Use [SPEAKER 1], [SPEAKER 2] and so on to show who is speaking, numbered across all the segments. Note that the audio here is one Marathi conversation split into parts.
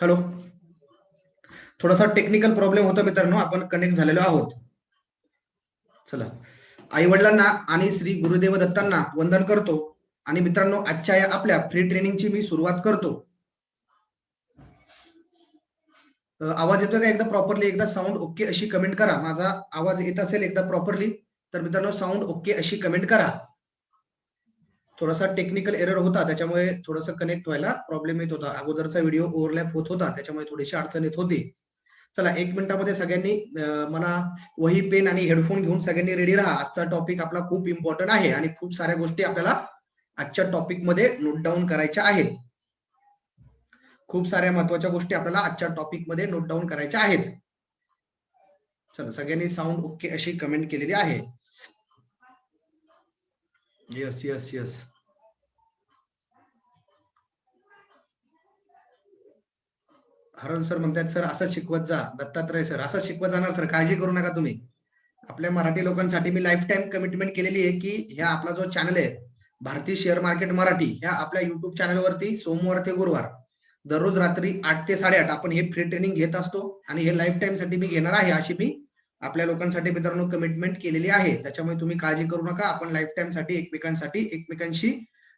[SPEAKER 1] हॅलो. थोडासा टेक्निकल प्रॉब्लेम होता मित्रांनो आपण कनेक्ट झालेलो आहोत. चला. आई वडिलांना आणि श्री गुरुदेव दत्तांना वंदन करतो. आणि मित्रांनो आजच्या या आपल्या फ्री ट्रेनिंगची मी सुरुवात करतो. आवाज येतोय का एकदा प्रॉपरली एकदा साऊंड ओके अशी कमेंट करा. माझा आवाज येत असेल एकदा प्रॉपरली तर मित्रांनो साऊंड ओके अशी कमेंट करा. थोडासा टेक्निकल एरर होता त्याच्यामुळे थोडंसं कनेक्ट व्हायला प्रॉब्लेम येत होता. अगोदरचा व्हिडिओ ओव्हरलॅप होत होता त्याच्यामुळे थोडीशी अडचण येत होती. चला एक मिनिटामध्ये सगळ्यांनी मला वही पेन आणि हेडफोन घेऊन सगळ्यांनी रेडी राहा. आजचा टॉपिक आपला खूप इम्पॉर्टंट आहे आणि खूप साऱ्या गोष्टी आपल्याला आजच्या टॉपिकमध्ये नोट डाऊन करायच्या आहेत. खूप साऱ्या महत्त्वाच्या गोष्टी आपल्याला आजच्या टॉपिकमध्ये नोट डाऊन करायच्या आहेत. चला सगळ्यांनी साऊंड ओके अशी कमेंट केलेली आहे. येस येस येस हरण सर म्हणतात सर असं शिकवत जा. दत्तात्रय सर असं शिकवत जाणार सर. काळजी करू नका तुम्ही. आपल्या मराठी लोकांसाठी मी लाईफ टाईम कमिटमेंट केलेली आहे की ह्या आपला जो चॅनल आहे भारतीय शेअर मार्केट मराठी ह्या आपल्या युट्यूब चॅनलवरती सोमवार ते गुरुवार दररोज रात्री आठ ते साडेआठ आपण हे फ्री ट्रेनिंग घेत असतो आणि हे लाईफ टाईमसाठी मी घेणार आहे अशी मी आपल्या लोकांसाठी मित्रांनो कमिटमेंट केलेली आहे. त्याच्यामुळे तुम्ही काळजी करू नका. आपण लाईफ टाईमसाठी एकमेकांसाठी एकमेकांशी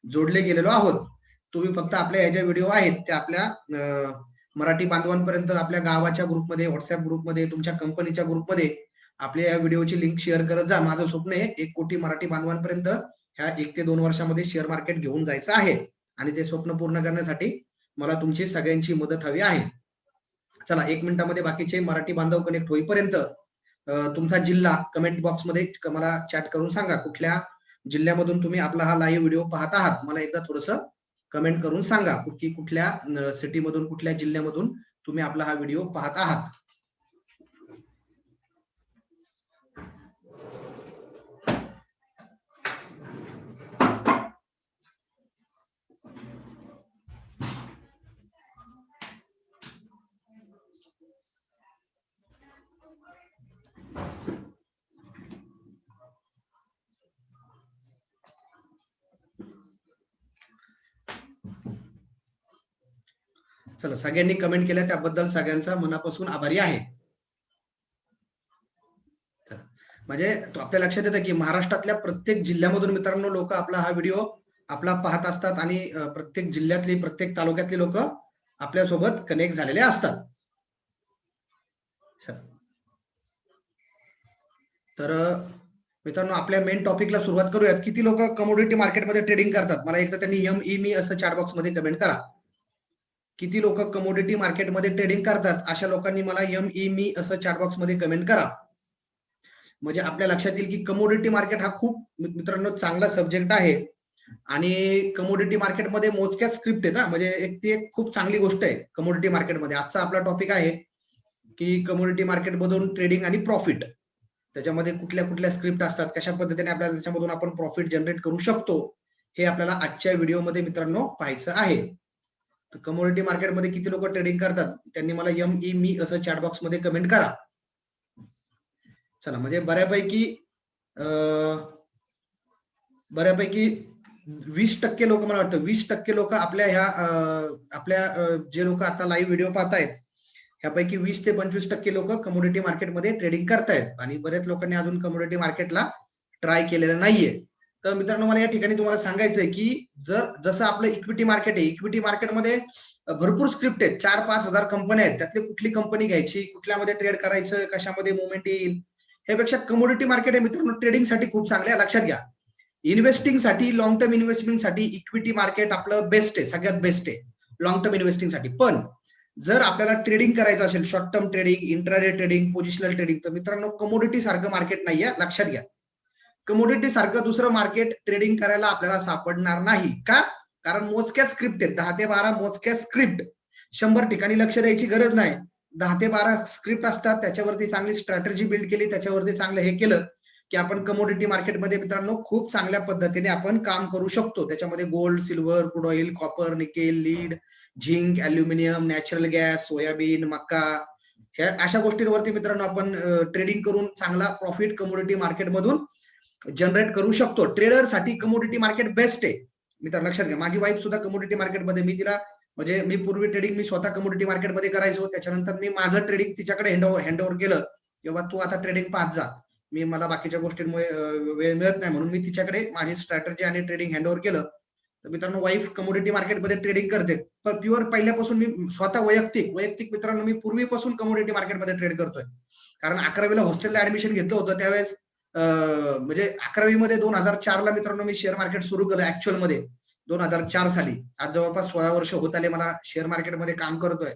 [SPEAKER 1] जोडले गेलेलो आहोत. तुम्ही फक्त आपल्या ह्या ज्या व्हिडिओ आहेत त्या आपल्या मराठी बांधवांपर्यंत आपल्या गावाच्या ग्रुपमध्ये व्हॉट्सअप ग्रुपमध्ये तुमच्या कंपनीच्या ग्रुपमध्ये आपल्या या व्हिडिओची लिंक शेअर करत जा. माझं स्वप्न आहे एक कोटी मराठी बांधवांपर्यंत ह्या एक ते दोन वर्षामध्ये शेअर मार्केट घेऊन जायचं आहे. आणि ते स्वप्न पूर्ण करण्यासाठी मला तुमची सगळ्यांची मदत हवी आहे. चला एक मिनिटामध्ये बाकीचे मराठी बांधव कनेक्ट होईपर्यंत तुमचा जिल्हा कमेंट बॉक्समध्ये मला चॅट करून सांगा. कुठल्या जिल्ह्यामधून तुम्ही आपला हा लाईव्ह व्हिडिओ पाहत आहात? मला एकदा थोडस कमेंट करून सांगा की कुठल्या सिटीमधून कुठल्या जिल्ह्यामधून तुम्ही आपला हा व्हिडिओ पाहत आहात. चला सगळ्यांनी कमेंट केल्या त्याबद्दल सगळ्यांचा मनापासून आभारी आहे. म्हणजे तो आपल्या लक्षात येतं की महाराष्ट्रातल्या प्रत्येक जिल्ह्यामधून मित्रांनो लोक आपला हा व्हिडिओ आपला पाहत असतात आणि प्रत्येक जिल्ह्यातली प्रत्येक तालुक्यातली लोक आपल्यासोबत कनेक्ट झालेले असतात. तर मित्रांनो आपल्या मेन टॉपिकला सुरुवात करूयात. किती लोक कमोडिटी मार्केटमध्ये ट्रेडिंग करतात? मला एकदा त्यांनी एम ई मी असं चॅट बॉक्समध्ये कमेंट करा. किती लोक कमोडिटी मार्केटमध्ये ट्रेडिंग करतात अशा लोकांनी मला एम ई मी असं चॅटबॉक्समध्ये कमेंट करा. म्हणजे आपल्या लक्षात येईल की कमोडिटी मार्केट हा खूप मित्रांनो चांगला सब्जेक्ट आहे. आणि कमोडिटी मार्केटमध्ये मोजक्याच स्क्रिप्ट आहे ना म्हणजे एक ती एक खूप चांगली गोष्ट आहे कमोडिटी मार्केटमध्ये आजचा आपला टॉपिक आहे की कमोडिटी मार्केटमधून ट्रेडिंग आणि प्रॉफिट त्याच्यामध्ये कुठल्या कुठल्या स्क्रिप्ट असतात कशा पद्धतीने आपल्याला त्याच्यामधून आपण प्रॉफिट जनरेट करू शकतो हे आपल्याला आजच्या व्हिडिओमध्ये मित्रांनो पाहायचं आहे. तर कमोडिटी मार्केटमध्ये किती लोक ट्रेडिंग करतात? त्यांनी मला एम ई मी असं चॅट बॉक्समध्ये कमेंट करा. चला म्हणजे बऱ्यापैकी बऱ्यापैकी वीस टक्के लोक मला वाटतं वीस टक्के लोक आपल्या ह्या आपल्या जे लोक आता लाईव्ह व्हिडिओ पाहतायत ह्यापैकी वीस ते पंचवीस टक्के लोक कमोडिटी मार्केटमध्ये ट्रेडिंग करतायत. आणि बऱ्याच लोकांनी अजून कमोडिटी मार्केटला ट्राय केलेलं नाहीये. तर मित्रांनो मला या ठिकाणी तुम्हाला सांगायचंय की जर जसं आपलं इक्विटी मार्केट आहे इक्विटी मार्केटमध्ये भरपूर स्क्रिप्ट आहेत. चार पाच हजार कंपन्या आहेत. त्यातली कुठली कंपनी घ्यायची कुठल्यामध्ये ट्रेड करायचं कशामध्ये मुवमेंट येईल ह्यापेक्षा कमोडिटी मार्केट आहे मित्रांनो ट्रेडिंगसाठी खूप चांगलं आहे लक्षात घ्या. इन्व्हेस्टिंगसाठी लॉंग टर्म इन्व्हेस्टमेंटसाठी इक्विटी मार्केट आपलं बेस्ट आहे सगळ्यात बेस्ट आहे लॉंग टर्म इन्व्हेस्टिंगसाठी. पण जर आपल्याला ट्रेडिंग करायचं असेल short term trading intraday trading positional trading तर मित्रांनो कमोडिटी सारखं मार्केट नाहीये. लक्षात घ्या. कमोडिटी सारखं दुसरं मार्केट ट्रेडिंग करायला आपल्याला सापडणार नाही. का? कारण मोजक्याच स्क्रिप्ट आहेत. दहा ते बारा मोजक्या स्क्रिप्ट शंभर ठिकाणी लक्ष द्यायची गरज नाही. दहा ते बारा स्क्रिप्ट असतात. त्याच्यावरती चांगली स्ट्रॅटेजी बिल्ड केली. त्याच्यावरती चांगलं हे केलं की आपण कमोडिटी मार्केटमध्ये मित्रांनो खूप चांगल्या पद्धतीने आपण काम करू शकतो. त्याच्यामध्ये gold silver crude oil copper nickel lead zinc aluminium natural gas soybean मका ह्या अशा गोष्टींवरती मित्रांनो आपण ट्रेडिंग करून चांगला प्रॉफिट कमोडिटी मार्केटमधून जनरेट करू शकतो. ट्रेडरसाठी कमोडिटी मार्केट बेस्ट आहे. मित्रांनो लक्षात घ्या. माझी वाईफ सुद्धा कमोडिटी मार्केटमध्ये मी तिला म्हणजे मी पूर्वी ट्रेडिंग मी स्वतः कमोडिटी मार्केटमध्ये करायचो. त्याच्यानंतर मी माझं ट्रेडिंग तिच्याकडे हँड हँडओव्हर केलं. किंवा तू आता ट्रेडिंग पाहत जा. मी मला बाकीच्या गोष्टींमुळे वेळ मिळत नाही म्हणून मी तिच्याकडे माझी स्ट्रॅटर्जी आणि ट्रेडिंग हँडओव्हर केलं. तर मित्रांनो वाईफ कमोडिटी मार्केटमध्ये ट्रेडिंग करते. पण प्युअर पहिल्यापासून मी स्वतः वैयक्तिक वैयक्तिक मित्रांनो मी पूर्वीपासून कमोडिटी मार्केटमध्ये ट्रेड करतोय. कारण अकरावीला हॉस्टेलला ऍडमिशन घेतलं होतं त्यावेळेस म्हणजे अकरावी मध्ये दोन हजार चारला मित्रांनो मी शेअर मार्केट सुरू केलं ऍक्च्युअलमध्ये. दोन हजार चार साली. आज जवळपास सोळा वर्ष होत आले मला शेअर मार्केटमध्ये काम करतोय.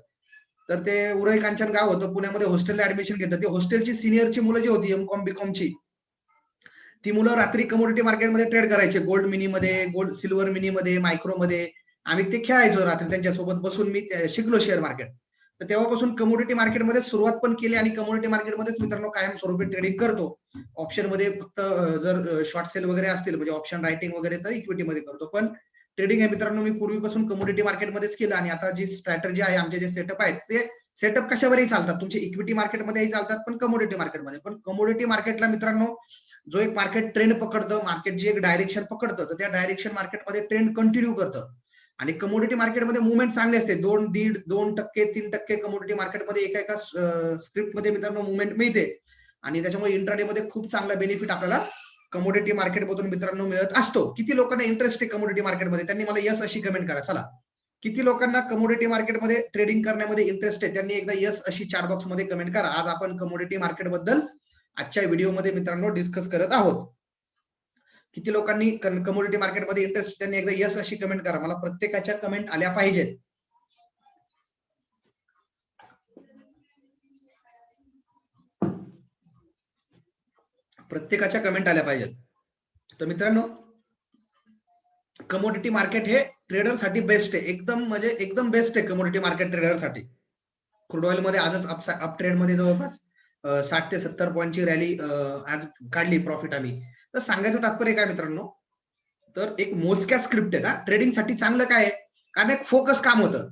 [SPEAKER 1] तर ते उरई कांचन गाव होतं. पुण्यामध्ये हॉस्टेलला ऍडमिशन घेतलं. ते हॉस्टेलची सिनियरची मुलं जी होती एम कॉम बीकॉमची ती मुलं रात्री कमोडिटी मार्केटमध्ये ट्रेड करायचे. गोल्ड मिनीमध्ये गोल्ड सिल्वर मिनीमध्ये मायक्रोमध्ये आम्ही ते खेळायचो रात्री. त्यांच्यासोबत बसून मी शिकलो शेअर मार्केट तर तेव्हापासून कमोडिटी मार्केटमध्ये सुरुवात पण केली आणि कमोडिटी मार्केटमध्येच मित्रांनो कायम स्वरूपी ट्रेडिंग करतो. ऑप्शनमध्ये फक्त जर शॉर्ट सेल वगैरे असतील म्हणजे ऑप्शन रायटिंग वगैरे तर इक्विटी मध्ये करतो. पण ट्रेडिंग हे मित्रांनो मी पूर्वीपासून कमोडिटी मार्केटमध्येच केलं आणि आता जी स्ट्रॅटर्जी आहे आमचे जे सेटअप आहेत ते सेटअप कशावरही चालतात. तुमचे इक्विटी मार्केटमध्येही चालतात पण कमोडिटी मार्केटमध्ये पण कमोडिटी मार्केटला मित्रांनो जो एक मार्केट ट्रेंड पकडतं मार्केट जी एक डायरेक्शन पकडतं तर त्या डायरेक्शन मार्केटमध्ये ट्रेंड कंटिन्यू करतं. आणि कमोडिटी मार्केटमध्ये मुवमेंट चांगले असते. दोन दीड दोन टक्के तीन टक्के कमोडिटी मार्केटमध्ये एका एका स्क्रिप्टमध्ये मित्रांनो मुवमेंट मिळते. आणि त्याच्यामुळे इंट्राडे मध्ये खूप चांगला बेनिफिट आपल्याला कमोडिटी मार्केटमधून मित्रांनो मिळत असतो. किती लोकांना इंटरेस्ट आहे कमोडिटी मार्केटमध्ये त्यांनी मला यस अशी कमेंट करा. चला. किती लोकांना कमोडिटी मार्केटमध्ये ट्रेडिंग करण्यामध्ये इंटरेस्ट आहे? त्यांनी एकदा यस अशी चार बॉक्समध्ये कमेंट करा. आज आपण कमोडिटी मार्केटबद्दल आजच्या व्हिडिओमध्ये मित्रांनो डिस्कस करत आहोत. किती लोकांनी कमोडिटी मार्केटमध्ये इंटरेस्ट त्यांनी एकदा यस अशी कमेंट करा. मला प्रत्येकाच्या कमेंट आल्या पाहिजेत. प्रत्येकाच्या कमेंट आल्या पाहिजेत. तर मित्रांनो कमोडिटी मार्केट हे ट्रेडरसाठी बेस्ट आहे. एकदम म्हणजे एकदम बेस्ट आहे कमोडिटी मार्केट ट्रेडरसाठी क्रूड ऑइलमध्ये आजच अप अप ट्रेंडमध्ये जवळपास साठ ते सत्तर पॉईंटची रॅली आज काढली प्रॉफिट आम्ही. तर सांगायचं तात्पर्य काय मित्रांनो? तर एक मोजक्या स्क्रिप्ट आहेत हा. ट्रेडिंगसाठी चांगलं काय आहे? कारण एक फोकस काम होतं.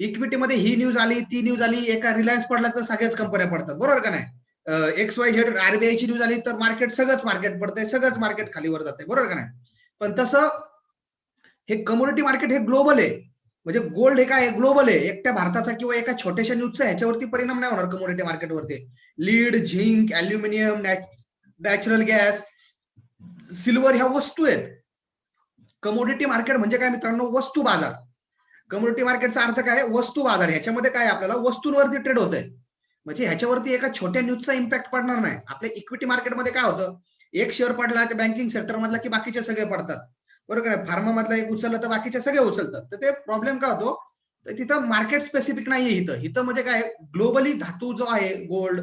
[SPEAKER 1] इक्विटीमध्ये ही न्यूज आली ती न्यूज आली एका रिलायन्स पडला तर सगळ्याच कंपन्या पडतात. बरोबर का नाही? एक्स वाय झेड आरबीआयची न्यूज आली तर मार्केट सगळंच मार्केट पडतंय सगळंच मार्केट खालीवर जाते बरोबर का नाही? पण तसं हे कम्युनिटी मार्केट हे ग्लोबल आहे. म्हणजे गोल्ड हे काय ग्लोबल आहे. एकट्या भारताचा किंवा एका छोट्याशा न्यूजचा ह्याच्यावरती परिणाम नाही होणार community मार्केटवरती lead zinc aluminium natural gas silver ह्या वस्तू आहेत. कमोडिटी मार्केट म्हणजे काय मित्रांनो? वस्तू बाजार. कमोडिटी मार्केटचा अर्थ काय? वस्तू बाजार. ह्याच्यामध्ये काय आपल्याला? वस्तूंवरती ट्रेड होत आहे म्हणजे ह्याच्यावरती एका छोट्या न्यूजचा इम्पॅक्ट पडणार नाही. आपल्या इक्विटी मार्केटमध्ये काय होतं? एक शेअर पडला तर बँकिंग सेक्टर मधला की बाकीचे सगळे पडतात. बरोबर आहे? फार्मा मधला एक उचललं तर बाकीचे सगळे उचलतात. तर ते प्रॉब्लेम काय होतो? तर तिथं मार्केट स्पेसिफिक नाहीये इथं. इथं म्हणजे काय? ग्लोबली धातू जो आहे gold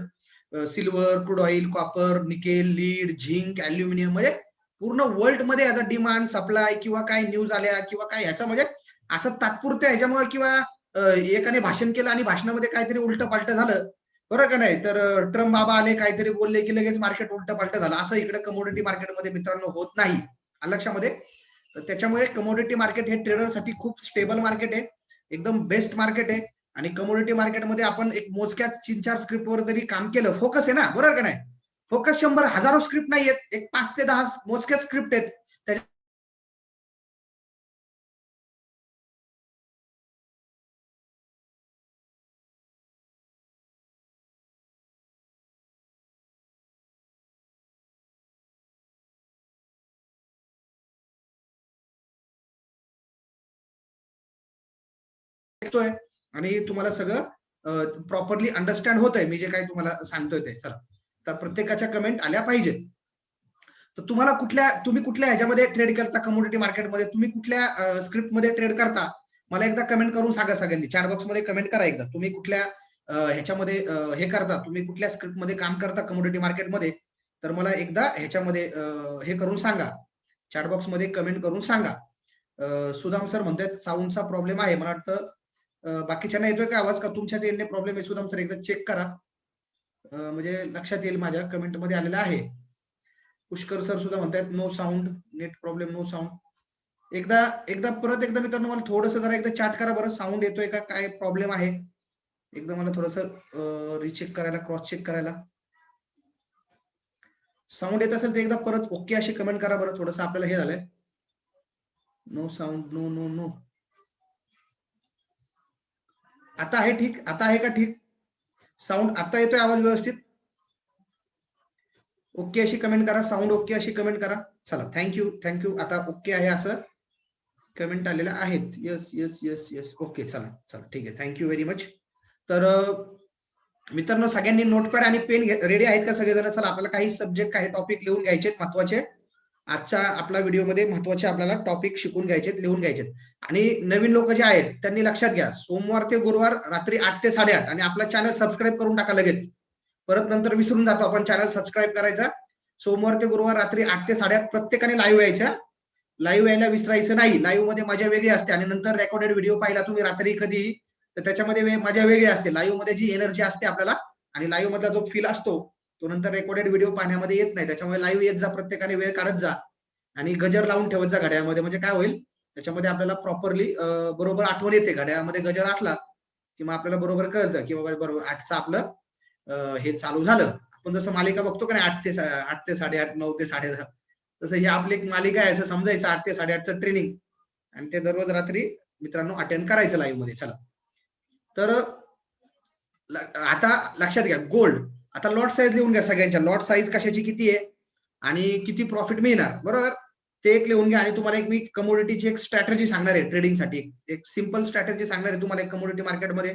[SPEAKER 1] silver crude oil copper nickel lead zinc aluminium म्हणजे पूर्ण वर्ल्डमध्ये याचा डिमांड सप्लाय किंवा काय न्यूज आल्या किंवा काय ह्याचा म्हणजे असं तात्पुरत्या ह्याच्यामुळे किंवा एकाने भाषण केलं आणि भाषणामध्ये काहीतरी उलट पालट झालं. बरं का नाही? तर ट्रम्प बाबा आले काहीतरी बोलले की लगेच मार्केट उलट पालट झालं. असं इकडे कमोडिटी मार्केटमध्ये मित्रांनो होत नाही. लक्षामध्ये? तर त्याच्यामुळे कमोडिटी मार्केट हे ट्रेडरसाठी खूप स्टेबल मार्केट आहे. एकदम बेस्ट मार्केट आहे. आणि कमोडिटी मार्केटमध्ये आपण एक मोजक्याच तीन चार स्क्रिप्ट वर तरी काम केलं फोकस आहे ना? बरोबर का नाही? फोकस शंभर हजारो स्क्रिप्ट नाही आहेत. एक पाच ते दहा मोजक्या स्क्रिप्ट आहेत. त्याच्या- आणि तुम्हाला सगळं प्रॉपरली अंडरस्टँड होत आहे मी जे काही तुम्हाला सांगतोय ते. चला. तर प्रत्येकाच्या कमेंट आल्या पाहिजेत. तर तुम्हाला कुठल्या तुम्ही कुठल्या ह्याच्यामध्ये ट्रेड करता कमोडिटी मार्केटमध्ये तुम्ही कुठल्या स्क्रिप्टमध्ये ट्रेड करता? मला एकदा कमेंट करून सांगा सगळ्यांनी. चॅट बॉक्समध्ये कमेंट करा एकदा. तुम्ही कुठल्या ह्याच्यामध्ये हे करता? तुम्ही कुठल्या स्क्रिप्टमध्ये काम करता कमोडिटी मार्केटमध्ये तर मला एकदा ह्याच्यामध्ये हे करून सांगा. चॅट बॉक्समध्ये कमेंट करून सांगा. सुदाम सर म्हणतात साऊंडचा प्रॉब्लेम आहे. मला वाटतं बाकीच्यांना येतोय का आवाज? का तुमच्याच येणे प्रॉब्लेम आहे? सुदाम सर एकदा चेक करा. म्हणजे लक्षात येईल माझ्या कमेंटमध्ये आलेलं आहे. पुष्कर सर सुद्धा म्हणतायत no sound net problem no sound एकदा एकदा परत एकदा मित्रांनो मला थोडस जरा एकदा चॅट करा बरं साऊंड येतोय का काय प्रॉब्लेम आहे? एकदा मला थोडस रिचेक करायला क्रॉस चेक करायला. साऊंड येत असेल तर एकदा परत ओके अशी कमेंट करा बरं थोडस आपल्याला हे झालंय. No sound no no no आता आहे ठीक? आता आहे का ठीक? साऊंड आता येतोय आवाज व्यवस्थित? ओके अशी कमेंट करा. साऊंड ओके अशी कमेंट करा. चला थँक्यू थँक्यू आता ओके आहे असं. कमेंट आलेल्या आहेत. Yes yes yes yes okay चला चला. ठीक आहे. थँक्यू व्हेरी मच तर मित्रांनो सगळ्यांनी नोटपॅड आणि पेन रेडी आहेत का सगळेजण? चला आपल्याला काही सब्जेक्ट काही टॉपिक लिहून घ्यायचे महत्त्वाचे. आजच्या आपल्या व्हिडिओमध्ये महत्त्वाचे आपल्याला टॉपिक शिकून घ्यायचे लिहून घ्यायचे आणि नवीन लोक जे आहेत त्यांनी लक्षात घ्या सोमवार ते गुरुवार रात्री आठ ते साडेआठ आणि आपला चॅनल सबस्क्राईब करून टाका लगेच. परत नंतर विसरून जातो आपण चॅनल सबस्क्राईब करायचा. सोमवार ते गुरुवार रात्री आठ ते साडेआठ प्रत्येकाने लाईव्ह यायच्या लाईव्ह यायला विसरायचं नाही. लाईव्हमध्ये मजा वेगळी असते आणि नंतर रेकॉर्डेड व्हिडिओ पाहिला तुम्ही रात्री कधी तर त्याच्यामध्ये मजा वेगळी असते. लाईव्हमध्ये जी एनर्जी असते आपल्याला आणि लाईव्ह मधला जो फील असतो तो नंतर रेकॉर्डेड व्हिडिओ पाहण्यामध्ये येत नाही. त्याच्यामुळे लाईव्ह येत जा प्रत्येकाने वेळ काढत जा आणि गजर लावून ठेवत जा घड्यामध्ये म्हणजे काय होईल? त्याच्यामध्ये आपल्याला प्रॉपरली बरोबर आठवण येते. घड्यामध्ये गजर असला की मग आपल्याला बरोबर कळतं की बाबा बरोबर आठचं आपलं हे चालू झालं. आपण जसं मालिका बघतो का नाही आठ ते आठ ते साडेआठ नऊ ते साडेदहा तसं ही आपली एक मालिका आहे असं समजायचं. आठ ते साडेआठचं ट्रेनिंग आणि ते दररोज रात्री मित्रांनो अटेंड करायचं लाईव्हमध्ये. चला. तर आता लक्षात घ्या. गोल्ड आता लॉट साईज लिहून घ्या सगळ्यांच्या. लॉट साईज कशाची किती आहे? आणि किती प्रॉफिट मिळणार? बरोबर? ते एक लिहून घ्या आणि तुम्हाला एक मी कमोडिटीची एक स्ट्रॅटेजी सांगणार आहे ट्रेडिंगसाठी एक सिंपल स्ट्रॅटेजी सांगणार आहे तुम्हाला एक कमोडिटी मार्केटमध्ये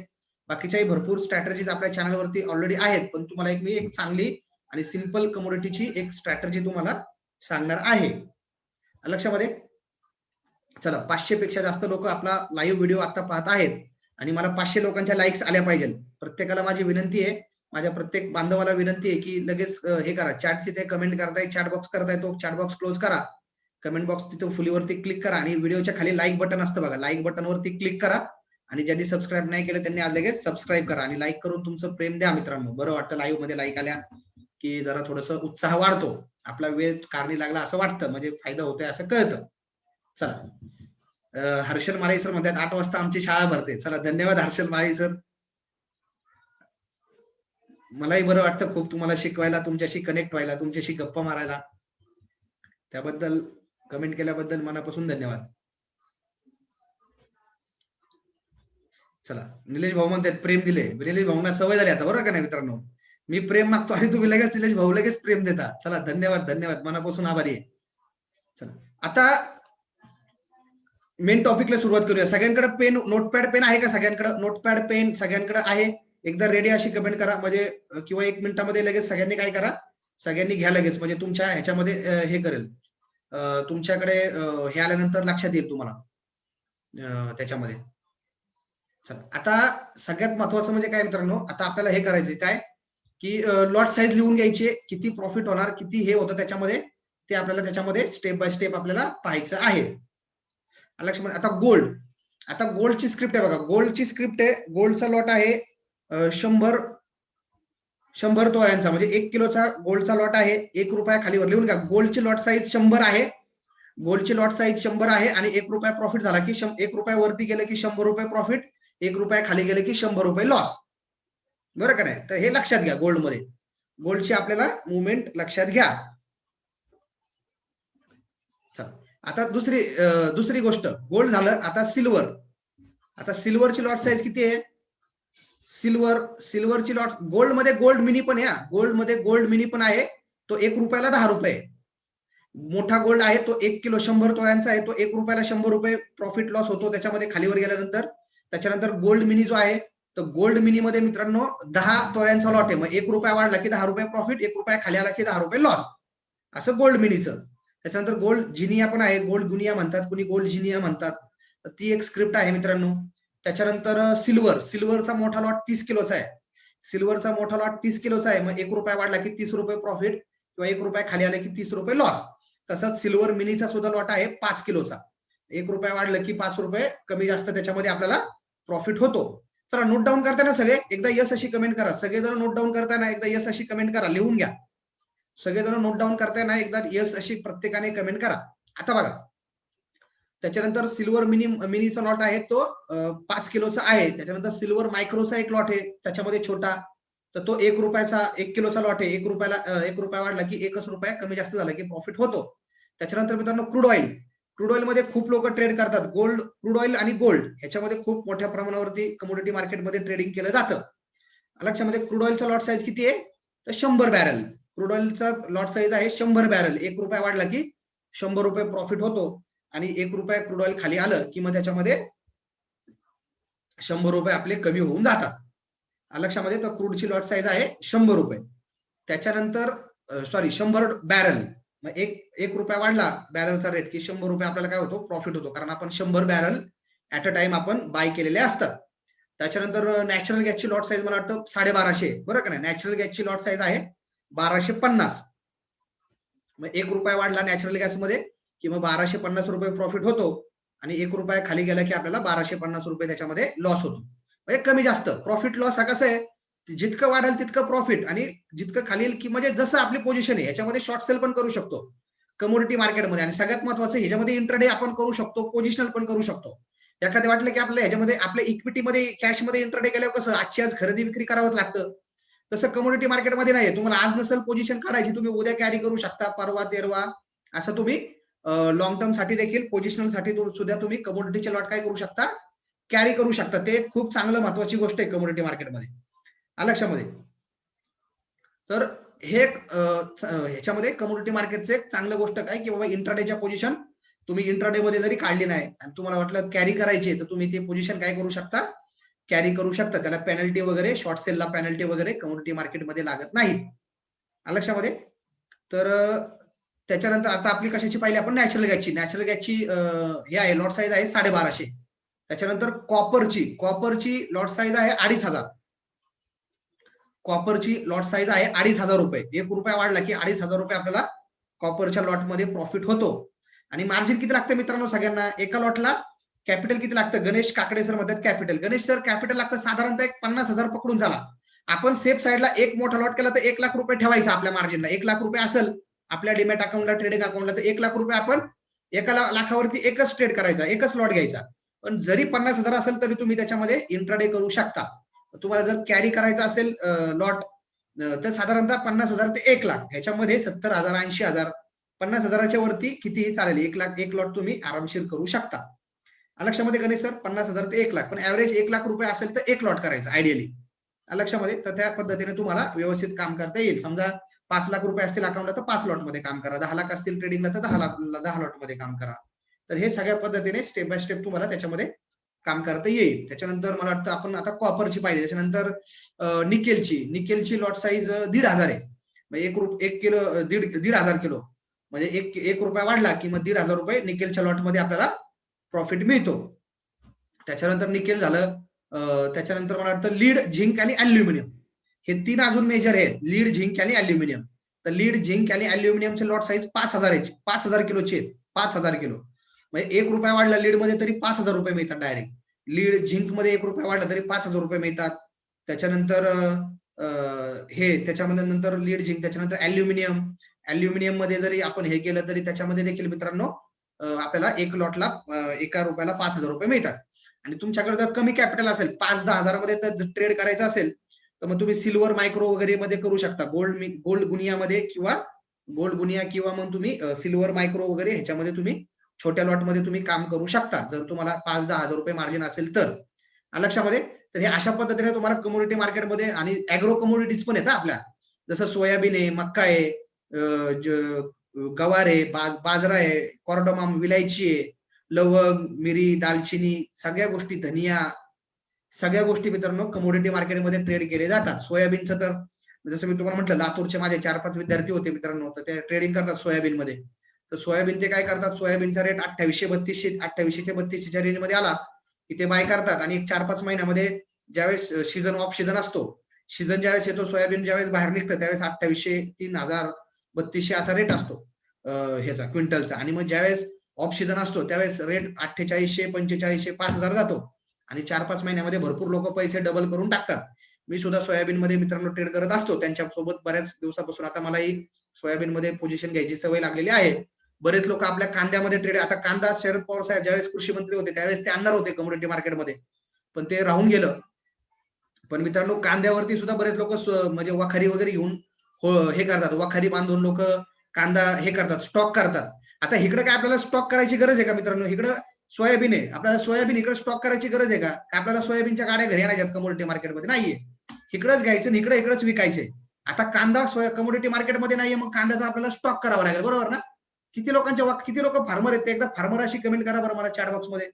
[SPEAKER 1] बाकीच्याही भरपूर स्ट्रॅटेजीज आपल्या चॅनलवरती ऑलरेडी आहेत पण तुम्हाला एक मी एक चांगली आणि सिंपल कमोडिटीची एक स्ट्रॅटेजी तुम्हाला सांगणार आहे. लक्षामध्ये? चला पाचशे पेक्षा जास्त लोक आपला लाईव्ह व्हिडिओ आता पाहत आहेत. आणि मला पाचशे लोकांच्या लाईक्स आल्या पाहिजे प्रत्येकाला माझी विनंती आहे माझ्या प्रत्येक बांधवाला विनंती आहे की लगेच हे करा. चॅटचे ते कमेंट करताय चॅट बॉक्स करताय तो चॅट बॉक्स क्लोज करा. कमेंट बॉक्स तिथं फुलीवरती क्लिक करा आणि व्हिडिओच्या खाली लाईक बटन असतं बघा. लाईक बटनवरती क्लिक करा आणि ज्यांनी सबस्क्राईब नाही केलं त्यांनी आज लगेच सबस्क्राईब करा आणि लाईक करून तुमचं प्रेम द्या मित्रांनो. बरं वाटतं लाईव्हमध्ये लाईक आल्या की जरा थोडस उत्साह वाढतो. आपला वेळ कारणी लागला असं वाटतं. म्हणजे फायदा होतोय असं कळतं. चला. हर्षल माळी सर म्हणतात आठ वाजता आमची शाळा भरते. चला धन्यवाद हर्षल माळी सर मलाही बरं वाटतं खूप तुम्हाला शिकवायला तुमच्याशी कनेक्ट व्हायला तुमच्याशी गप्पा मारायला. त्याबद्दल कमेंट केल्याबद्दल मनापासून धन्यवाद. चला निलेश भाऊ म्हणतात प्रेम दिले निलेश भाऊंना सवय झाली आता बरोबर का नाही मित्रांनो? मी प्रेम मागतो आणि तुम्ही लगेच निलेश भाऊ लगेच प्रेम देता. चला धन्यवाद धन्यवाद. मनापासून आभारी आहे. चला आता मेन टॉपिकला सुरुवात करूया. सगळ्यांकडे पेन नोटपॅड पेन आहे का? सगळ्यांकडे नोटपॅड पेन सगळ्यांकडे आहे? एकदा रेडी अशी कमेंट करा. म्हणजे किंवा एक मिनिटामध्ये लगेच सगळ्यांनी काय करा? सगळ्यांनी घ्या लगेच. म्हणजे तुमच्या ह्याच्यामध्ये हे करेल. तुमच्याकडे हे आल्यानंतर लक्षात येईल तुम्हाला. त्याच्यामध्ये. चला. आता सगळ्यात महत्वाचं म्हणजे काय मित्रांनो? आता आपल्याला हे करायचे काय? की लॉट साईज लिहून घ्यायचे. किती प्रॉफिट होणार किती हे होतं त्याच्यामध्ये. ते आपल्याला त्याच्यामध्ये स्टेप बाय स्टेप आपल्याला पाहायचं आहे. लक्षामध्ये आता गोल्ड आता गोल्डची स्क्रिप्ट आहे बघा. गोल्डची स्क्रिप्ट आहे. गोल्डचा लॉट आहे. शंभर शंभर तोळ्यांचा म्हणजे एक किलोचा गोल्डचा लॉट आहे एक रुपया खालीवर लिहून घ्या गोल्डची लॉट साईज शंभर आहे. गोल्डची लॉट साईज शंभर आहे आणि एक रुपया प्रॉफिट झाला की एक रुपया वरती गेलं की शंभर रुपये प्रॉफिट एक रुपया खाली गेले की शंभर रुपये लॉस बरं का नाही? तर हे लक्षात घ्या गोल्डमध्ये गोल्डची आपल्याला मुवमेंट लक्षात घ्या. आता दुसरी दुसरी गोष्ट. गोल्ड झालं आता सिल्वर आता सिल्वरची लॉट साईज किती आहे? सिल्वर सिल्वरची लॉट गोल्डमध्ये गोल्ड मिनी पण आहे गोल्डमध्ये गोल्ड मिनी पण आहे. तो एक रुपयाला दहा रुपये. मोठा गोल्ड आहे तो एक किलो शंभर तोळ्यांचा आहे. तो एक रुपयाला शंभर रुपये प्रॉफिट लॉस होतो त्याच्यामध्ये खालीवर गेल्यानंतर. त्याच्यानंतर गोल्ड मिनी जो आहे तर गोल्ड मिनी मध्ये मित्रांनो दहा तोळ्यांचा लॉट आहे. मग एक रुपया वाढला की दहा रुपये प्रॉफिट एक रुपया खाली आला की दहा रुपये लॉस असं गोल्ड मिनीचं त्याच्यानंतर गोल्ड जिनिया पण आहे. गोल्ड गुनिया म्हणतात. कुणी गोल्ड जिनिया म्हणतात. ती एक स्क्रिप्ट आहे मित्रांनो. त्याच्यानंतर सिल्वर. सिल्वरचा मोठा लॉट तीस किलोचा आहे. सिल्वरचा मोठा लॉट तीस किलोचा आहे. मग एक रुपया वाढला की तीस रुपये प्रॉफिट किंवा एक रुपया खाली आला की तीस रुपये लॉस तसंच सिल्वर मिनीचा सुद्धा लॉट आहे पाच किलोचा. एक रुपया वाढलं की पाच रुपये कमी जास्त त्याच्यामध्ये आपल्याला प्रॉफिट होतो. चला नोट डाऊन करताना सगळे एकदा यस अशी कमेंट करा. सगळेजण नोट डाऊन करताना एकदा यस अशी कमेंट करा. लिहून घ्या. सगळेजण नोट डाऊन करताना एकदा यस अशी प्रत्येकाने कमेंट करा. आता बघा. त्याच्यानंतर सिल्वर मिनी मिनीचा लॉट आहे तो पाच किलोचा आहे. त्याच्यानंतर सिल्वर मायक्रोचा एक लॉट आहे त्याच्यामध्ये छोटा. तर तो एक रुपयाचा एक किलोचा लॉट आहे. एक रुपयाला एक रुपया वाढला की एकच रुपया कमी जास्त झाला की प्रॉफिट होतो. त्याच्यानंतर मित्रांनो क्रूड ऑइल क्रूड ऑइलमध्ये खूप लोक ट्रेड करतात. गोल्ड क्रूड ऑइल आणि गोल्ड ह्याच्यामध्ये खूप मोठ्या प्रमाणावरती कमोडिटी मार्केटमध्ये ट्रेडिंग केलं जातं. लक्षामध्ये क्रूड ऑइलचा लॉट साईज किती आहे? तर शंभर बॅरल क्रूड ऑइलचा लॉट साईज आहे शंभर बॅरल एक रुपया वाढला की शंभर रुपये प्रॉफिट होतो. आणि एक रुपया क्रूड ऑइल खाली आलं की मग त्याच्यामध्ये शंभर रुपये आपले कमी होऊन जातात. लक्षामध्ये तर क्रूडची लॉट साईज आहे शंभर रुपये. त्याच्यानंतर सॉरी शंभर बॅरल मग एक एक रुपया वाढला बॅरलचा रेट की शंभर रुपये आपल्याला काय होतो? प्रॉफिट होतो. कारण आपण शंभर बॅरल ऍट अ टाइम आपण बाय केलेले असतात. त्याच्यानंतर नॅचरल गॅसची लॉट साईज मला वाटतं साडेबाराशे बरं का नाही? नॅचरल गॅसची लॉट साईज आहे बाराशे पन्नास. मग एक रुपया वाढला नॅचरल गॅसमध्ये की मग बाराशे पन्नास रुपये प्रॉफिट होतो आणि एक रुपया खाली गेला की आपल्याला बाराशे पन्नास रुपये त्याच्यामध्ये लॉस होतो. म्हणजे कमी जास्त. प्रॉफिट लॉस हा कसं आहे? जितकं वाढेल तितकं प्रॉफिट आणि जितकं खाली की म्हणजे जसं आपली पोझिशन आहे याच्यामध्ये शॉर्ट सेल पण करू शकतो. कमोडिटी मार्केटमध्ये आणि सगळ्यात महत्वाचं ह्याच्यामध्ये इंटरडे आपण करू शकतो पोझिशनल पण करू शकतो. एखादं वाटलं की आपल्या ह्याच्यामध्ये आपल्या इक्विटीमध्ये कॅशमध्ये इंटरडे गेल्यावर कसं आजची आज खरेदी विक्री करावंच लागतं. तसं कमोडिटी मार्केटमध्ये नाही तुम्हाला आज नसेल पोझिशन काढायची तुम्ही उद्या कॅरी करू शकता परवा तेरवा असं तुम्ही लॉंग टर्मसाठी देखील पोझिशनलसाठी सुद्धा तुम्ही कमोडिटीचे लॉट काय करू शकता? कॅरी करू शकता. ते खूप चांगलं महत्वाची गोष्ट आहे कमोडिटी मार्केटमध्ये लक्षामध्ये. तर हे ह्याच्यामध्ये कमोडिटी मार्केटचे एक चांगलं गोष्ट काय की बाबा इंट्राडेच्या पोझिशन तुम्ही इंट्राडे मध्ये जरी काढली नाही आणि तुम्हाला वाटलं कॅरी करायची तर तुम्ही ते पोझिशन काय करू शकता? कॅरी करू शकता. त्याला पेनल्टी वगैरे शॉर्ट सेलला पेनल्टी वगैरे कम्युनिटी मार्केटमध्ये लागत नाहीत. लक्षामध्ये? तर त्याच्यानंतर आता आपली कशाची पाहिली आपण? नॅचरल गॅसची नॅचरल गॅसची हे आहे लॉट साईज आहे साडेबाराशे. त्याच्यानंतर कॉपरची कॉपरची लॉट साईज आहे अडीच हजार. कॉपरची लॉट साईज आहे अडीच हजार रुपये. एक रुपया वाढला की अडीच हजार रुपये आपल्याला कॉपरच्या लॉटमध्ये प्रॉफिट होतो. आणि मार्जिन किती लागतं मित्रांनो सगळ्यांना? एका लॉटला कॅपिटल किती लागतं? गणेश काकडे सर म्हणतात कॅपिटल गणेश सर कॅपिटल लागतं साधारणतः एक पन्नास हजार पकडून झाला. आपण सेफ साईडला एक मोठा लॉट केला तर एक लाख रुपये ठेवायचा आपल्या मार्जिनला एक लाख रुपये असेल आपल्या डिमॅट अकाउंटला ट्रेडिंग अकाउंटला तर एक लाख रुपये आपण एका लाखावरती एकच ट्रेड करायचा एकच लॉट घ्यायचा. पण जरी पन्नास हजार असेल तरी तुम्ही त्याच्यामध्ये इंट्राडे करू शकता. तुम्हाला जर कॅरी करायचा असेल लॉट तर साधारणतः पन्नास हजार ते एक लाख. ह्याच्यामध्ये सत्तर हजार ऐंशी हजार पन्नास हजाराच्या वरती कितीही चालेल एक लाख एक लॉट तुम्ही आरामशीर करू शकता. लक्षामध्ये गणेश सर? पन्नास हजार ते एक लाख. पण ऍव्हरेज एक लाख रुपये असेल तर एक लॉट करायचा आयडियली लक्षामध्ये? तर त्या पद्धतीने तुम्हाला व्यवस्थित काम करता येईल. समजा पाच लाख रुपये असतील अकाउंटला तर पाच लॉटमध्ये काम करा. दहा लाख असतील ट्रेडिंगला तर दहा लाख दहा लॉटमध्ये काम करा. तर हे सगळ्या पद्धतीने स्टेप बाय स्टेप तुम्हाला त्याच्यामध्ये काम करता येईल. त्याच्यानंतर मला वाटतं आपण आता कॉपरची पाहिजे त्याच्यानंतर निकेलची निकेलची लॉट साईज दीड हजार आहे. म्हणजे एक रुप एक किलो दीड दीड हजार किलो. म्हणजे एक एक रुपया वाढला की मग दीड हजार रुपये निकेलच्या लॉटमध्ये आपल्याला प्रॉफिट मिळतो. त्याच्यानंतर निकेल झालं. त्याच्यानंतर मला वाटतं लीड झिंक आणि अल्युमिनियम हे तीन अजून मेजर आहेत. लीड झिंक आणि अल्युमिनियम तर लीड झिंक आणि अल्युमिनियमचे लॉट साईज पाच हजार पाच हजार किलोचे आहेत. पाच हजार किलो. म्हणजे एक रुपया वाढला लीडमध्ये तरी पाच हजार रुपये मिळतात डायरेक्ट लीड झिंकमध्ये एक रुपया वाढला तरी पाच हजार रुपये मिळतात. त्याच्यानंतर हे त्याच्यामध्ये नंतर लीड झिंक त्याच्यानंतर अल्युमिनियम अल्युमिनियममध्ये जरी आपण हे केलं तरी त्याच्यामध्ये देखील मित्रांनो आपल्याला एक लॉटला एका रुपयाला पाच हजार रुपये मिळतात. आणि तुमच्याकडे जर कमी कॅपिटल असेल पाच दहा हजारामध्ये जर ट्रेड करायचं असेल तर मग तुम्ही सिल्वर मायक्रो वगैरे मध्ये करू शकता. गोल्ड गोल्ड गुनियामध्ये किंवा गोल्ड गुनिया किंवा मग तुम्ही सिल्वर मायक्रो वगैरे ह्याच्यामध्ये तुम्ही छोट्या लॉटमध्ये तुम्ही काम करू शकता. जर तुम्हाला पाच दहा हजार रुपये मार्जिन असेल तर. लक्षामध्ये तर हे अशा पद्धतीने तुम्हाला कम्युनिटी मार्केटमध्ये आणि अॅग्रो कम्युनिटीज पण येतात आपल्या. जसं सोयाबीन आहे मक्का आहे गवार आहे बाज बाजरा आहे कॉर्डोमाम विलायची आहे लवंग मिरी दालचिनी सगळ्या गोष्टी धनिया सगळ्या गोष्टी मित्रांनो कमोडिटी मार्केटमध्ये ट्रेड केले जातात. सोयाबीनचं तर जसं मी तुम्हाला म्हटलं लातूरचे माझे चार पाच विद्यार्थी होते मित्रांनो तर ते ट्रेडिंग करतात सोयाबीन मध्ये तर सोयाबीन ते काय करतात? सोयाबीनचा रेट अठ्ठावीसशे बत्तीसशे अठ्ठावीसशे बत्तीसशेच्या रेंजमध्ये आला की ते बाय करतात. आणि एक चार पाच महिन्यामध्ये ज्यावेळेस सीझन ऑफ सीझन असतो सीझन ज्यावेळेस येतो सोयाबीन ज्यावेळेस बाहेर निघतं त्यावेळेस अठ्ठावीसशे तीन हजार बत्तीसशे असा रेट असतो ह्याचा क्विंटलचा. आणि मग ज्यावेळेस ऑफ सीझन असतो त्यावेळेस रेट अठ्ठेचाळीसशे पंचेचाळीसशे पाच हजार जातो. आणि चार पाच महिन्यामध्ये भरपूर लोक पैसे डबल करून टाकतात. मी सुद्धा सोयाबीन मध्ये मित्रांनो ट्रेड करत असतो. त्यांच्यासोबत बऱ्याच दिवसापासून आता मलाही सोयाबीन मध्ये पोझिशन घ्यायची सवय लागलेली आहे. बरेच लोक आपल्या कांद्यामध्ये ट्रेड आता कांदा शरद पवार साहेब ज्यावेळेस कृषी मंत्री होते त्यावेळेस ते आणणार होते कम्युनिटी मार्केटमध्ये पण ते राहून गेलं. पण मित्रांनो कांद्यावरती सुद्धा बरेच लोक म्हणजे वाखारी वगैरे घेऊन हो हे करतात. वाखारी बांधून लोक कांदा हे करतात स्टॉक करतात. आता इकडे काय आपल्याला स्टॉक करायची गरज आहे का मित्रांनो? इकडं सोयाबीन आहे. आपल्याला सोयाबीन इकडे स्टॉक करायची गरज आहे का? आपल्याला सोयाबीनच्या गाड्या घरी आणायच्यात कमोडिटी मार्केटमध्ये नाहीये. इकडंच घ्यायचं इकडे इकडेच विकायचे. आता कांदा सोया कमोडिटी मार्केटमध्ये नाहीये मग कांद्याचा आपल्याला स्टॉक करावा लागेल. बरोबर ना? किती लोकांच्या किती लोक फार्मर आहेत ते? एकदा फार्मर अशी कमेंट करा बरं मला चॅट बॉक्समध्ये.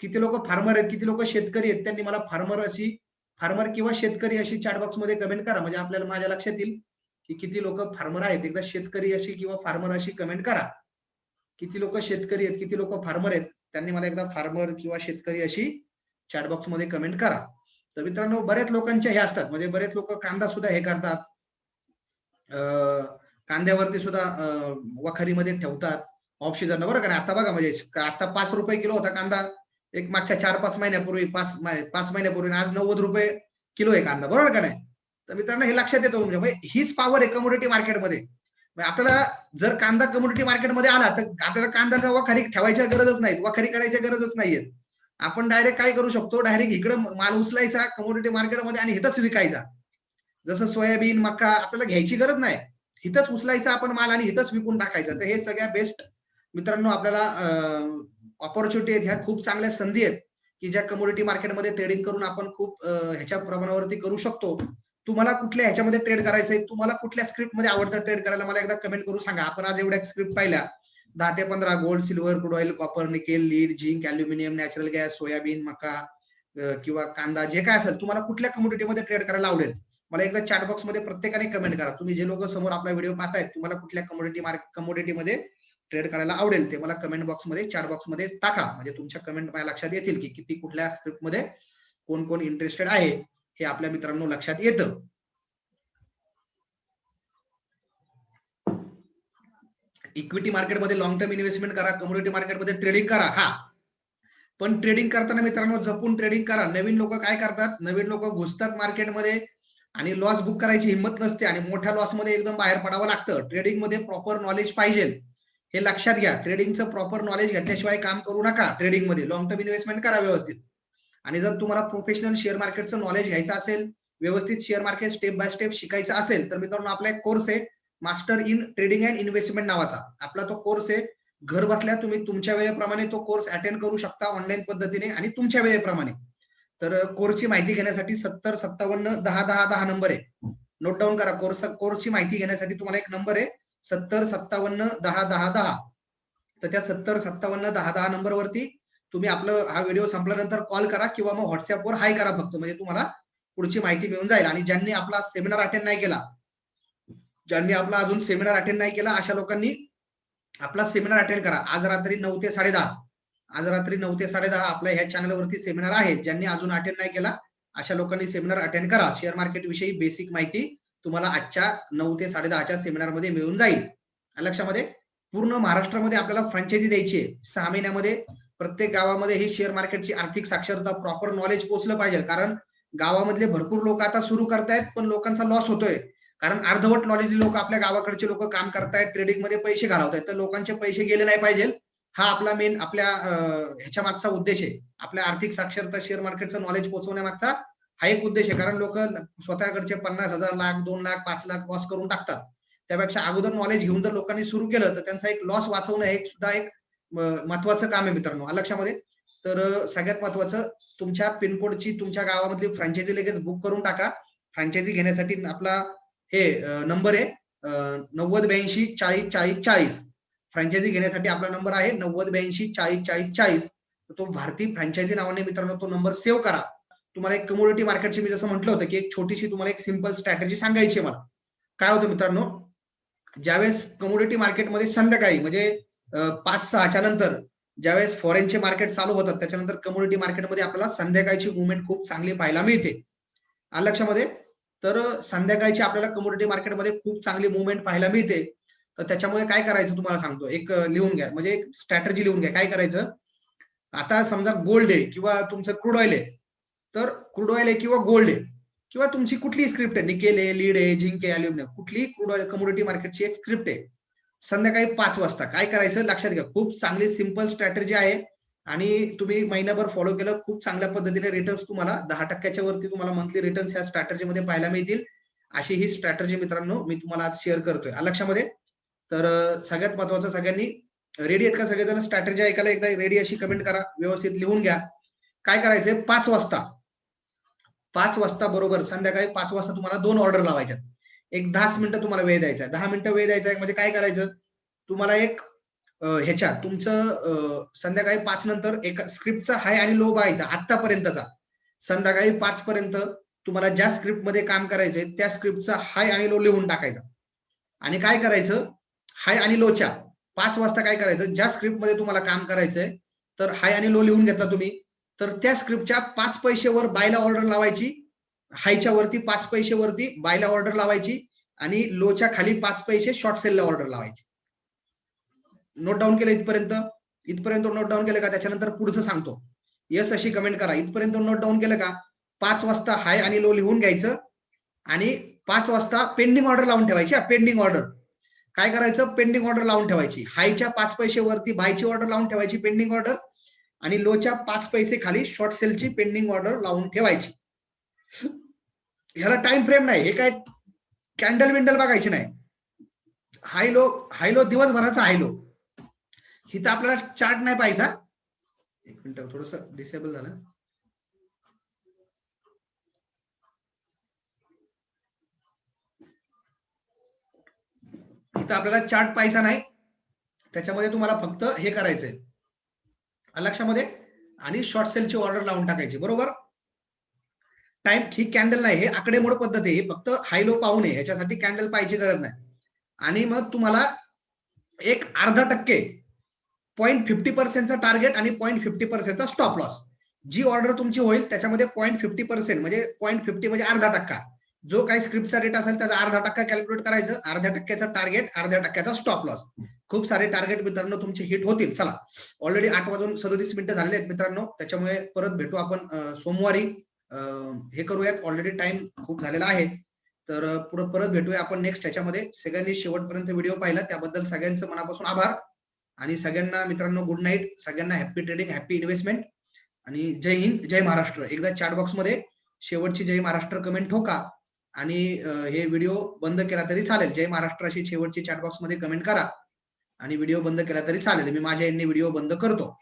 [SPEAKER 1] किती लोक फार्मर आहेत किती लोक शेतकरी आहेत त्यांनी मला फार्मर अशी फार्मर किंवा शेतकरी अशी चॅट बॉक्समध्ये कमेंट करा. म्हणजे आपल्याला माझ्या लक्षात येईल की किती लोक फार्मर आहेत. एकदा शेतकरी अशी किंवा फार्मर अशी कमेंट करा. किती लोक शेतकरी आहेत किती लोक फार्मर आहेत त्यांनी मला एकदा फार्मर किंवा शेतकरी अशी चॅट बॉक्समध्ये कमेंट करा. तर मित्रांनो बरेच लोकांचे हे असतात. म्हणजे बरेच लोक कांदा सुद्धा हे करतात. अं, कांद्यावरती सुद्धा वखारीमध्ये ठेवतात. ऑफ सीझन बरं का? नाही? आता बघा म्हणजे आता पाच रुपये किलो होता कांदा. एक मागच्या चार पाच महिन्यापूर्वी पाच पाच महिन्यापूर्वी आज नव्वद रुपये किलो आहे कांदा. बरोबर का नाही? तर मित्रांनो हे लक्षात येतो तुमच्या. म्हणजे हीच पॉवर आहे कमोडिटी मार्केटमध्ये आपल्याला जर कांदा कमोडिटी मार्केटमध्ये आला तर आपल्याला कांदा वखारी ठेवायच्या गरजच नाही. वखारी करायच्या गरजच नाहीये. आपण डायरेक्ट काय करू शकतो? डायरेक्ट इकडे माल उचलायचा कमोडिटी मार्केटमध्ये आणि हिथंच विकायचा. जसं सोयाबीन मका आपल्याला घ्यायची गरज नाही. हिथंच उचलायचा आपण माल आणि हिथंच विकून टाकायचा. तर हे सगळ्या बेस्ट मित्रांनो आपल्याला ऑपॉर्च्युनिटी आहेत. ह्या खूप चांगल्या संधी आहेत की ज्या कमोडिटी मार्केटमध्ये ट्रेडिंग करून आपण खूप ह्याच्या प्रमाणावरती करू शकतो. तुम्हाला कुठल्या ह्याच्यामध्ये ट्रेड करायचंय तुम्हाला कुठल्या स्क्रिप्टमध्ये आवडतं ट्रेड करायला मला एकदा कमेंट करून सांगा. आपण आज एवढ्या स्क्रिप्ट पाहिल्या. दहा ते पंधरा gold silver crude oil copper nickel lead zinc aluminium natural gas soybean मका किंवा कांदा जे काय असेल तुम्हाला कुठल्या कम्युनिटीमध्ये ट्रेड करायला आवडेल मला एकदा चॅट बॉक्समध्ये प्रत्येकाने कमेंट करा. तुम्ही जे लोक समोर आपला व्हिडिओ पाहतायत तुम्हाला कुठल्या कमोडिटी मार्क कमोडिटीमध्ये ट्रेड करायला आवडेल ते मला कमेंट बॉक्समध्ये चॅट बॉक्समध्ये टाका. म्हणजे तुमच्या कमेंट माझ्या लक्षात येतील की किती कुठल्या स्क्रिप्टमध्ये कोण कोण इंटरेस्टेड आहे. हे आपल्या मित्रांनो लक्षात येतं. इक्विटी मार्केटमध्ये लॉंग टर्म इन्व्हेस्टमेंट करा कम्युनिटी मार्केटमध्ये ट्रेडिंग करा हा. पण ट्रेडिंग करताना मित्रांनो जपून ट्रेडिंग करा. नवीन लोक काय करतात? नवीन लोक घुसतात मार्केटमध्ये आणि लॉस बुक करायची हिंमत नसते आणि मोठ्या लॉसमध्ये एकदम बाहेर पडावं लागतं. ट्रेडिंगमध्ये प्रॉपर नॉलेज पाहिजे. हे लक्षात घ्या. ट्रेडिंगचं प्रॉपर नॉलेज घेतल्याशिवाय काम करू नका. ट्रेडिंगमध्ये लॉंग टर्म इन्व्हेस्टमेंट करा व्यवस्थित. आणि जर तुम्हाला प्रोफेशनल शेअर मार्केटचं नॉलेज घ्यायचं असेल व्यवस्थित share market step by step शिकायचं असेल तर मित्रांनो आपला एक कोर्स आहे master in trading and investment नावाचा. आपला तो कोर्स आहे. घर बसल्या तुम्ही तुमच्या वेळेप्रमाणे तो कोर्स अटेंड करू शकता ऑनलाईन पद्धतीने आणि तुमच्या वेळेप्रमाणे. तर कोर्सची माहिती घेण्यासाठी सत्तर सत्तावन्न दहा दहा दहा नंबर आहे. नोट डाऊन करा कोर्स कोर्सची माहिती घेण्यासाठी तुम्हाला एक नंबर आहे. सत्तर सत्तावन्न दहा दहा दहा. तर त्या सत्तर सत्तावन्न दहा दहा नंबरवरती तुम्ही आपलं हा व्हिडिओ संपल्यानंतर कॉल करा किंवा मग व्हॉट्सअपवर हाय करा फक्त. म्हणजे तुम्हाला पुढची माहिती मिळून जाईल. आणि ज्यांनी आपला सेमिनार अटेंड नाही केला ज्यांनी आपला अजून सेमिनार अटेंड नाही केला अशा लोकांनी आपला सेमिनार अटेंड करा. आज रात्री नऊ ते साडेदहा आज रात्री नऊ ते साडेदहा आपल्या ह्या चॅनलवरती सेमिनार आहे ज्यांनी अजून अटेंड नाही केला अशा लोकांनी सेमिनार अटेंड करा. शेअर मार्केट विषयी बेसिक माहिती तुम्हाला आजच्या नऊ ते साडेदहाच्या सेमिनारमध्ये मिळून जाईल. लक्षामध्ये? पूर्ण महाराष्ट्रामध्ये आपल्याला फ्रँचायझी द्यायची आहे. सहा महिन्यामध्ये प्रत्येक गावामध्ये ही शेअर मार्केटची आर्थिक साक्षरता प्रॉपर नॉलेज पोहोचलं पाहिजे. कारण गावामधले भरपूर लोक आता सुरू करतायत पण लोकांचा लॉस होतोय. कारण अर्धवट नॉलेज लोक आपल्या गावाकडचे लोक काम करतायत ट्रेडिंगमध्ये पैसे घालवतायत. तर लोकांचे पैसे गेले नाही पाहिजे. हा आपला मेन आपल्या ह्याच्या मागचा उद्देश आहे. आपल्या आर्थिक साक्षरता शेअर मार्केटचं नॉलेज पोहोचवण्यामागचा हा एक उद्देश आहे. कारण लोक स्वतःकडचे पन्नास हजार लाख दोन लाख पाच लाख लॉस करून टाकतात. त्यापेक्षा अगोदर नॉलेज घेऊन जर लोकांनी सुरू केलं तर त्यांचा एक लॉस वाचवणं हे एक सुद्धा एक महत्वाचं काम आहे मित्रांनो. लक्षामध्ये? तर सगळ्यात महत्वाचं तुमच्या पिनकोडची तुमच्या गावामधली फ्रँचायझी लगेच बुक करून टाका. फ्रँचायझी घेण्यासाठी आपला हे नंबर आहे नव्वद ब्याऐंशी चाळीस चाळीस चाळीस. फ्रँचायझी घेण्यासाठी आपला नंबर आहे नव्वद ब्याऐंशी चाळीस चाळीस चाळीस. तो भारती फ्रँचायझी नावाने मित्रांनो तो नंबर सेव्ह करा. तुम्हाला एक कमोडिटी मार्केटची मी जसं म्हटलं होतं की एक छोटीशी तुम्हाला एक सिंपल स्ट्रॅटेजी सांगायची मला. काय होतं मित्रांनो? ज्यावेळेस कमोडिटी मार्केटमध्ये संध्याकाळी म्हणजे पाच सहाच्या नंतर ज्यावेळेस फॉरेनचे मार्केट चालू होतात त्याच्यानंतर कमोडिटी मार्केटमध्ये आपल्याला संध्याकाळची मुवमेंट खूप चांगली पाहायला मिळते. आलं लक्षामध्ये? तर संध्याकाळची आपल्याला कमोडिटी मार्केटमध्ये खूप चांगली मुवमेंट पाहायला मिळते. तर त्याच्यामुळे काय करायचं तुम्हाला सांगतो. एक लिहून घ्या. म्हणजे एक स्ट्रॅटर्जी लिहून घ्या. काय करायचं? आता समजा गोल्ड आहे किंवा तुमचं क्रूड ऑइल आहे. तर क्रूड ऑइल आहे किंवा गोल्ड आहे. किंवा तुमची कुठली स्क्रिप्ट आहे. निकेल आहे लीड आहे जिंक आहे अल्युमिनियम कुठली क्रूड ऑइल कमोडिटी मार्केटची एक स्क्रिप्ट आहे. संध्याकाळी पाच वाजता. काय करायचं? लक्षात घ्या. खूप चांगली सिंपल स्ट्रॅटेजी आहे. आणि तुम्ही महिनाभर फॉलो केलं. खूप चांगल्या पद्धतीने रिटर्न्स तुम्हाला दहा टक्क्याच्या वरती तुम्हाला मंथली रिटर्न्स या स्ट्रॅटर्जीमध्ये पाहायला मिळतील. अशी ही स्ट्रॅटर्जी मित्रांनो मी तुम्हाला आज शेअर करतोय. लक्षामध्ये? तर सगळ्यात महत्वाचं सगळ्यांनी रेडी आहेत का सगळेजण? स्ट्रॅटेजी ऐकायला एकदा रेडी अशी कमेंट करा. व्यवस्थित लिहून घ्या. काय करायचंय? पाच वाजता. पाच वाजता बरोबर संध्याकाळी पाच वाजता तुम्हाला दोन ऑर्डर लावायच्यात. एक दहाच मिनिटं तुम्हाला वेळ द्यायचा आहे. दहा मिनिटं वेळ द्यायचा आहे म्हणजे काय करायचं? तुम्हाला एक ह्याच्यात ह्याच्या तुमचं संध्याकाळी पाच नंतर एक स्क्रिप्टचा हाय आणि लो बघायचा आतापर्यंतचा संध्याकाळी पाच पर्यंत तुम्हाला ज्या स्क्रिप्टमध्ये काम करायचंय त्या स्क्रिप्टचा हाय आणि लो लिहून टाकायचा. आणि काय करायचं? हाय आणि लोच्या पाच वाजता काय करायचं? ज्या स्क्रिप्टमध्ये तुम्हाला काम करायचंय तर हाय आणि लो लिहून घेतला तुम्ही. तर त्या स्क्रिप्टच्या पाच पैसेवर बायला ऑर्डर लावायची हायच्या वरती पाच पैसे वरती बायला ऑर्डर लावायची आणि लोच्या खाली पाच पैसे शॉर्ट सेलला ऑर्डर लावायची. नोट डाऊन केलं इथपर्यंत? इथपर्यंत नोट डाऊन केलं का? त्याच्यानंतर पुढचं सांगतो. यस अशी कमेंट करा. इथपर्यंत नोट डाऊन केलं का? पाच वाजता हाय आणि लो लिहून घ्यायचं आणि पाच वाजता पेंडिंग ऑर्डर लावून ठेवायची पेंडिंग ऑर्डर काय करायचं? पेंडिंग ऑर्डर लावून ठेवायची. हायच्या पाच पैसे वरती बायची ऑर्डर लावून ठेवायची पेंडिंग ऑर्डर आणि लोच्या पाच पैसे खाली शॉर्ट सेलची पेंडिंग ऑर्डर लावून ठेवायची. ह्याला टाइम फ्रेम नाही. हे काय कॅन्डल विंडल बघायची नाही. हाय लो हाय लो दिवसभराचा हाय लो आपल्याला चार्ट नाही पाहिजे एक मिनिट थोडस डिसेबल झालं. इथं आपल्याला चार्ट पाहायचा नाही. त्याच्यामध्ये तुम्हाला फक्त हे करायचंय. लक्षामध्ये आणि शॉर्ट सेलची ऑर्डर लावून टाकायची. बरोबर? टाइम ही कॅन्डल नाही हे आकडेमोड पद्धत आहे. फक्त हाय लो पाहू नये. ह्याच्यासाठी कॅन्डल पाहायची गरज नाही. आणि मग तुम्हाला एक अर्धा टक्के पॉईंट फिफ्टी पर्सेंटचा टार्गेट आणि पॉईंट फिफ्टी पर्सेंटचा स्टॉप लॉस जी ऑर्डर तुमची होईल त्याच्यामध्ये पॉईंट फिफ्टी पर्सेंट म्हणजे पॉईंट फिफ्टी म्हणजे अर्धा टक्का. जो काही स्क्रिप्टचा रेट असेल त्याचा अर्धा टक्का कॅल्क्युलेट करायचं. अर्ध्या टक्क्याचा टार्गेट अर्ध्या टक्क्याचा स्टॉप लॉस खूप सारे टार्गेट मित्रांनो तुमचे हिट होतील. चला. ऑलरेडी आठ वाजून सदोतीस मिनिटं झालेले आहेत मित्रांनो. त्याच्यामुळे परत भेटू आपण सोमवारी. हे करूयात. ऑलरेडी टाइम खूप झालेला आहे. तर पुढे परत भेटूया आपण नेक्स्ट ह्याच्यामध्ये सगळ्यांनी शेवटपर्यंत व्हिडिओ पाहिला. त्याबद्दल सगळ्यांचं मनापासून आभार. आणि सगळ्यांना मित्रांनो गुड नाईट सगळ्यांना हॅपी ट्रेडिंग हॅपी इन्व्हेस्टमेंट आणि जय हिंद जय महाराष्ट्र. एकदा चॅट बॉक्समध्ये शेवटची जय महाराष्ट्र कमेंट ठोका. आणि हे व्हिडिओ बंद केला तरी चालेल. जय महाराष्ट्र अशी शेवटची चॅट बॉक्समध्ये कमेंट करा. आणि व्हिडिओ बंद केला तरी चालेल. मी माझ्या यांनी व्हिडिओ बंद करतो.